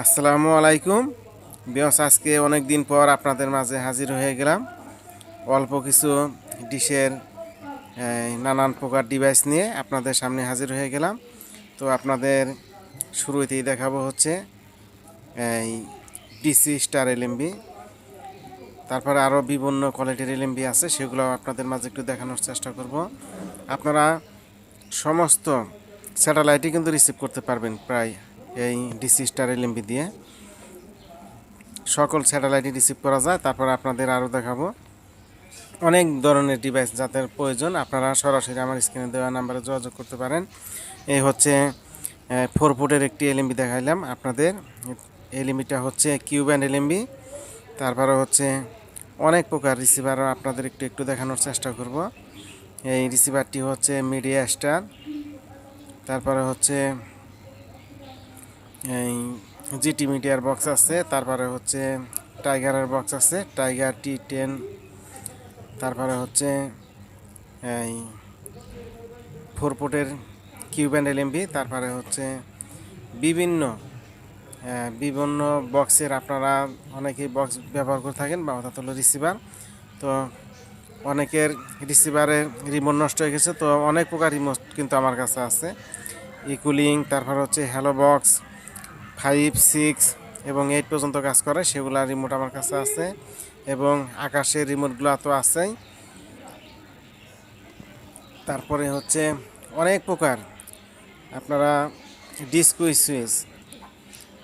আসসালামু আলাইকুম। বিয়স, আজকে অনেক দিন পর আপনাদের মাঝে হাজির হয়ে গেলাম। অল্প কিছু ডিশের নানান প্রকার ডিভাইস নিয়ে আপনাদের সামনে হাজির হয়ে গেলাম। তো আপনাদের শুরুতেই দেখাবো হচ্ছে এই ডিসি স্টার এলএমবি তারপরে আরও বিভিন্ন কোয়ালিটির এলএমবি আছে, সেগুলো আপনাদের মাঝে একটু দেখানোর চেষ্টা করব। আপনারা সমস্ত স্যাটেলাইটই কিন্তু রিসিভ করতে পারবেন প্রায় এই ডিসি স্টার এলএমবি দিয়ে। সকল স্যাটেলাইটই রিসিভ করা যায়, তারপর আপনাদের আরও দেখাবো। অনেক ধরনের ডিভাইস যাদের প্রয়োজন, আপনারা সরাসরি আমার স্ক্রিনে দেওয়া নাম্বারে যোগাযোগ করতে পারেন। এই হচ্ছে ফোর ফুটের একটি এলএমবি দেখাইলাম আপনাদের। এলএমবিটা হচ্ছে কিউ ব্যান্ড এলএমবি তারপরে হচ্ছে অনেক প্রকার রিসিভার আপনাদের একটু একটু দেখানোর চেষ্টা করব। এই রিসিভারটি হচ্ছে মিডিয়া স্টার তারপরে হচ্ছে এই জিটি মিডিয়ার বক্স আছে, তারপরে হচ্ছে টাইগারের বক্স আছে, টাইগার টি টেন, তারপরে হচ্ছে এই ফোর পোর্টের কিউব্যান্ড এলএমবি তারপরে হচ্ছে বিভিন্ন বিভিন্ন বক্সের আপনারা অনেকেই বক্স ব্যবহার করে থাকেন বা অর্থাৎ হলো রিসিভার। তো অনেকের রিসিভারের রিমোট নষ্ট হয়ে গেছে, তো অনেক প্রকার রিমোট কিন্তু আমার কাছে আছে। ইকুলিং তারপর হচ্ছে হ্যালো বক্স ফাইভ, সিক্স এবং এইট পর্যন্ত কাজ করে, সেগুলা রিমোট আমার কাছে আছে এবং আকাশের রিমোটগুলো তো আছেই। তারপরে হচ্ছে অনেক প্রকার। আপনারা ডিসকো সুইচ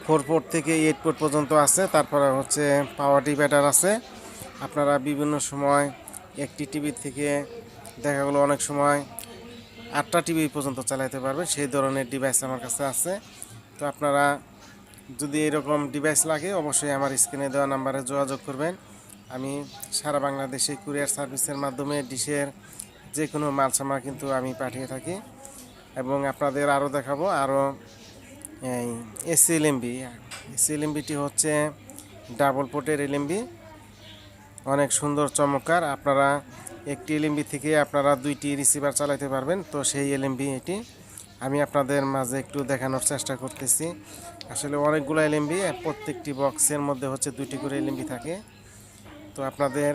ফোর পোর্ট থেকে এইট পোর্ট পর্যন্ত আছে, তারপরে হচ্ছে পাওয়ার ডিভাইডার আছে। আপনারা বিভিন্ন সময় একটি টিভি থেকে দেখা গেলো অনেক সময় আটটা টিভি পর্যন্ত চালাতে পারবেন, সেই ধরনের ডিভাইস আমার কাছে আছে। তো আপনারা যদি এরকম ডিভাইস লাগে, অবশ্যই আমার স্ক্রিনে দেওয়া নাম্বারে যোগাযোগ করবেন। আমি সারা বাংলাদেশে কুরিয়ার সার্ভিসের মাধ্যমে ডিশের যে কোনো মাল সামার কিন্তু আমি পাঠিয়ে থাকি। এবং আপনাদের আরও দেখাবো আরও এই এসি এলএমবি এসি এলএমবিটি হচ্ছে ডাবল পোর্টের এলএমবি অনেক সুন্দর, চমৎকার। আপনারা একটি এলএমবি থেকে আপনারা দুইটি রিসিভার চালাতে পারবেন। তো সেই এলএমবি এটি। আমি আপনাদের মাঝে একটু দেখানোর চেষ্টা করতেছি। আসলে অনেকগুলো এলএমবি প্রত্যেকটি বক্সের মধ্যে হচ্ছে দুইটি করে এলএমবি থাকে। তো আপনাদের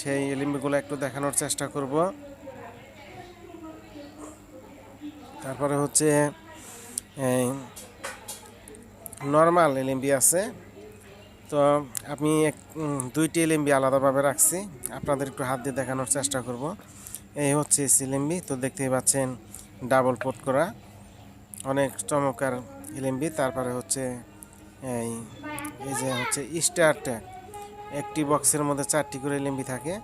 সেই এলএমবিগুলো একটু দেখানোর চেষ্টা করব। তারপরে হচ্ছে, এই নর্মাল এলএমবি আছে। তো আমি এক দুইটি এলএমবি আলাদাভাবে রাখছি। আপনাদের একটু হাত দিয়ে দেখানোর চেষ্টা করব। এই হচ্ছে এলএমবি তো দেখতেই পাচ্ছেন ডাবল পোট করা। অনেক চমৎকার এলএমবি, তারপরে হচ্ছে এই এই যে হচ্ছে স্টার ট্যাগ। একটি বক্সের মধ্যে চারটি করে এলএমবি থাকে।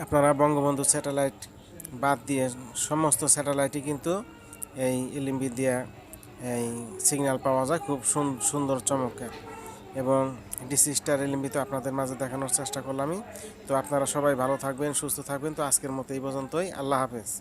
আপনারা বঙ্গবন্ধু স্যাটেলাইট বাদ দিয়ে সমস্ত স্যাটেলাইটই কিন্তু এই এলএমবি দিয়ে এই সিগন্যাল পাওয়া যায়, খুব সুন- সুন্দর, চমৎকার। এবং ডিসি স্টার এলএমবি তো আপনাদের মাঝে দেখানোর চেষ্টা করলামই। তো আপনারা সবাই ভালো থাকবেন, সুস্থ থাকবেন। তো আজকের মতো এই পর্যন্তই। আল্লাহ হাফেজ।